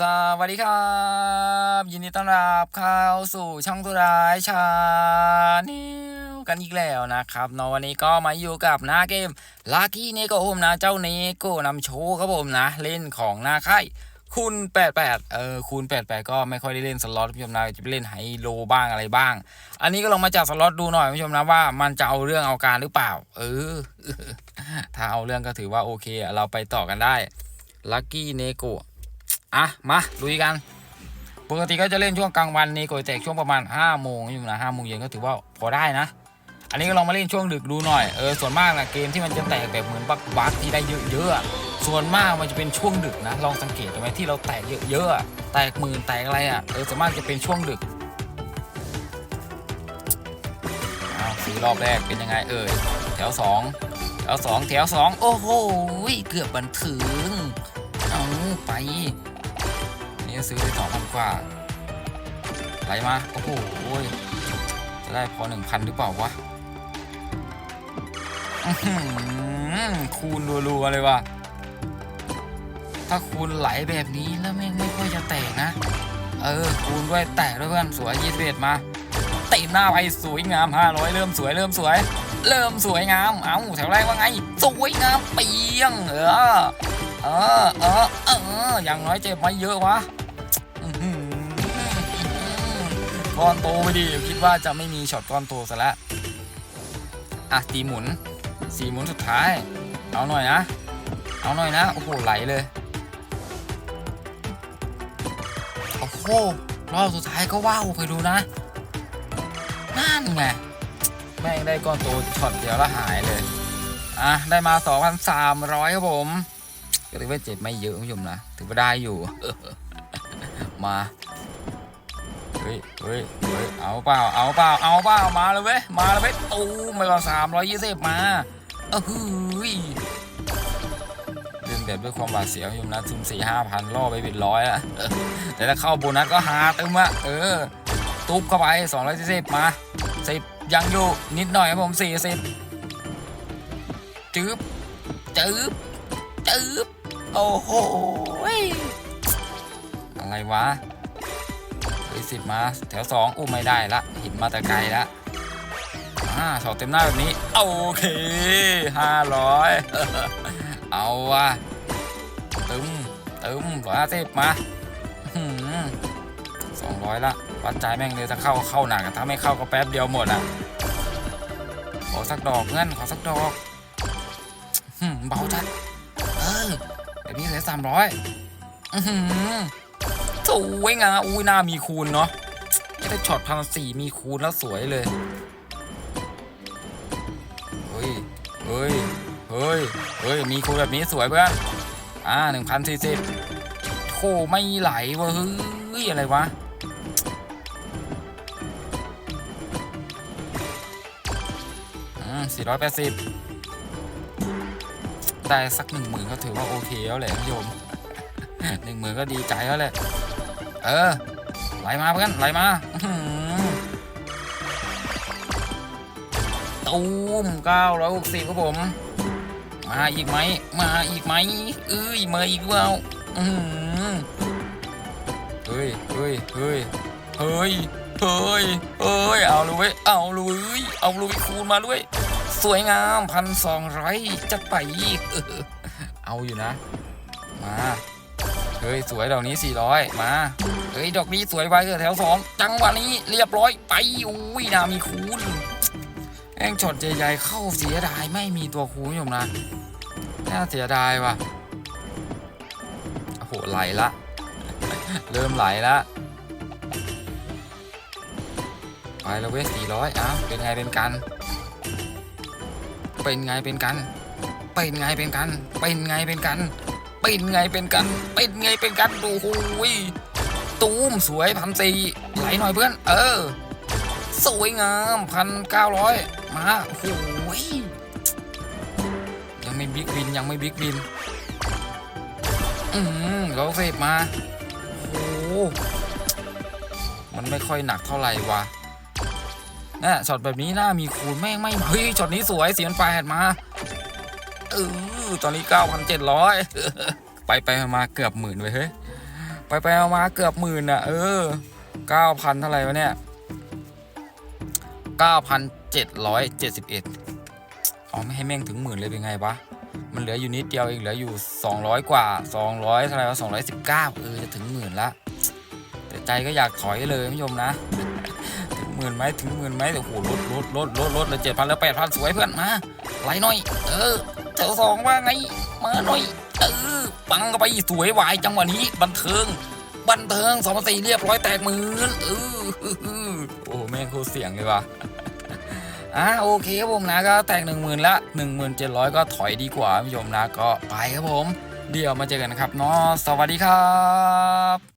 สวัสดีครับ ยินดีต้อนรับเข้าสู่ช่องตัวร้ายชาแนลกันอีกแล้วนะครับเนาะวันนี้ก็มาอยู่กับหน้าเกมลากี้เนโกโฮมนะเจ้าเนโกนำโชว์ครับผมนะ เล่นของหน้าค่ายคูณ88 เออคูณ88 ก็ไม่ค่อยได้เล่นสล็อตผู้ชมนะจะไปเล่นไฮโลบ้างอะไรบ้าง อันนี้ก็ลองมาจับสล็อตดูหน่อยผู้ชมนะว่ามันจะเอาเรื่องเอาการหรือเปล่า เออ ถ้าเอาเรื่องก็ถือว่าโอเค เราไปต่อกันได้ลัคกี้เนโก อะมาลุยกัน ปกติก็จะเล่นช่วงกลางวันนี่โกยแตกช่วงประมาณ5โมงอยู่นะ5โมงเย็นก็ถือว่าพอได้นะ อันนี้ก็ลองมาเล่นช่วงดึกดูหน่อยเออส่วนมากนะเกมที่มันจะแตกแบบเหมือนบักบักที่ได้เยอะๆอะส่วนมากมันจะเป็นช่วงดึกนะ ลองสังเกตดูไหมที่เราแตกเยอะๆอะแตกหมื่นแตกอะไรอะเออส่วนมากจะเป็นช่วงดึกอ้าสีรอบแรกเป็นยังไงเอ่ยแถวสองแถวสองแถวสองโอ้โหเกือบบันถึงเอาไป นี่ซื้อไปสองพันกว่าไหลมา โอ้โห จะได้พอหนึ่งพันหรือเปล่าวะคูณรัวๆเลยว่ะ ถ้าคูณไหลแบบนี้แล้วแม่ไม่ค่อยจะแตกนะ เออ คูณด้วยแตกด้วยเพื่อนสวยยี่สิบเอ็ดมาเต็มหน้าไปสวยงามห้าร้อยเริ่มสวยเริ่มสวย เริ่มสวยงาม เอาแถวแรกว่าไง สวยงามเปียงเออเออเออเอออย่างน้อยเจ็บไม่เยอะวะ ก้อนโตไปดิคิดว่าจะไม่มีช็อตก้อนโตซะแล้วอะตีหมุนสี่หมุนสุดท้าย เอาหน่อยนะ เอาหน่อยนะ โอ้โห ไหลเลย โอ้โห รอบสุดท้ายก็ว้าวไปดูนะ นั่นไง แม่งได้ก้อนโตช็อตเดียวแล้วหายเลย อะ ได้มา 2,300 ครับผม ก็ถือว่าเจ็บไม่เยอะคุณผู้ชมนะ ถือว่าได้อยู่ มา เฮ้ยเฮ้ยเฮ้ยเอาเปล่า เอาเปล่า เอาเปล่า มาเลยเว้ย มาเลยเว้ย ตูมไปก่อนสามร้อยยี่สิบมาเออฮืยเล่นแบบด้วยความหวาดเสียวคุณผู้ชมนะทุ่มสี่ห้าพันล่อไปบิดร้อยอะแต่ถ้าเข้าโบนัสก็หาตึมอะเออ ตุ๊บเข้าไปสองร้อยสี่สิบมาสิบยังอยู่นิดหน่อยครับผมสี่สิบจืบจืบจืบโอ้โห อะไรวะเฮ้ยสิบมา แถวสองอู้ไม่ได้ละหินมาแต่ไกลละอ่าชอตเต็มหน้าแบบนี้ โอเคห้าร้อยเอาวะตึมตึมร้อยห้าสิบมาสองร้อยละวัดใจแม่งเลยถ้าเข้าเข้าหนักถ้าไม่เข้าก็แป๊บเดียวหมดอะขอสักดอกเงินขอสักดอกเบาจัดเออแบบนี้เหลือสามร้อยอือหือ สวยงามอุ้ยหน้ามีคูณเนาะไม่ได้ช็อตพันสี่มีคูณแล้วสวยเลย เฮ้ย เฮ้ย เฮ้ย เฮ้ย มีคูณแบบนี้สวยเพื่อน อ่าหนึ่งพันสี่สิบโคไม่ไหลวะเฮ้ย อะไรวะอืมสี่ร้อยแปดสิบได้สักหนึ่งหมื่นก็ถือว่าโอเคแล้วแหละพี่โยมหนึ่งหมื่นก็ดีใจแล้วแหละ เออไหลมาเพื่อนไหลมาตูมเก้าร้อยหกสิบครับผม มาอีกไหม มาอีกไหมเอ้ยมาอีกเปล่าเฮ้ยเฮ้ยเฮ้ยเฮ้ยเฮ้ยเฮ้ยเอาเลยเว้ยเอาเลยเว้ยเอาเลยคูณมาด้วย สวยงามพันสองร้อยจัดไปอีกเอาอยู่นะ มา เฮ้ย สวยดอกนี้สี่ร้อยมา เฮ้ยดอกนี้สวยไปเถอะแถวสองจังหวะนี้เรียบร้อยไปอุ้ยนามีคูณแองช็อตใหญ่ๆเข้าเสียดายไม่มีตัวคูณอยู่นะน่าเสียดายว่ะโอ้โหไหลละ เริ่มไหลละไปแล้วเว้ยสี่ร้อยอ้าวเป็นไงเป็นกัน เป็นไงเป็นกัน เป็นไงเป็นกัน เป็นไงเป็นกัน เป็นไงเป็นกัน เป็นไงเป็นกัน ดูหูย ตูมสวยพันสี่ไหลหน่อยเพื่อน เออ สวยงามพันเก้าร้อยมาโอ้โหยยังไม่บิ๊กวินยังไม่บิ๊กวิน อืมเราเสพมาโอ้มันไม่ค่อยหนักเท่าไหร่วะน่ะช็อตแบบนี้น่ามีคูณแม่งไม่เฮ้ยช็อตนี้สวยเสียนแปดมาเออตอนนี้9,700ไปไปมาเกือบหมื่นไปเฮ้ย ไปไปๆมาๆเกือบหมื่นอะ เออเก้าพันเท่าไหร่วะเนี่ยเก้าพันเจ็ดร้อยเจ็ดสิบเอ็ดอ๋อไม่ให้แม่งถึงหมื่นเลยเป็นไงวะมันเหลืออยู่นิดเดียวเองเหลืออยู่ 200 กว่า 200เท่าไหร่วะ219เออจะถึงหมื่นละแต่ใจก็อยากถอยเลยคุณผู้ชมนะถึงหมื่นไหมถึงหมื่นไหมแต่โหลดลดลดลดลดเลยเจ็ดพันแล้วแปดพันสวยเพื่อนมา ไหลหน่อย เออเจ้าสองว่าไง มาหน่อย เออ ปังเข้าไปสวยวายจังหวะนี้ บันเทิง บันเทิงสองสี่เรียบร้อยแตกหมื่นเออโอ้แม่งโคตรเสียงเลยว่ะอะโอเคครับผมนะก็แตกหนึ่งหมื่นละหนึ่งหมื่นเจ็ดร้อยก็ถอยดีกว่าคุณผู้ชมนะก็ไปครับผม เดี๋ยวมาเจอกันนะครับเนาะสวัสดีครับ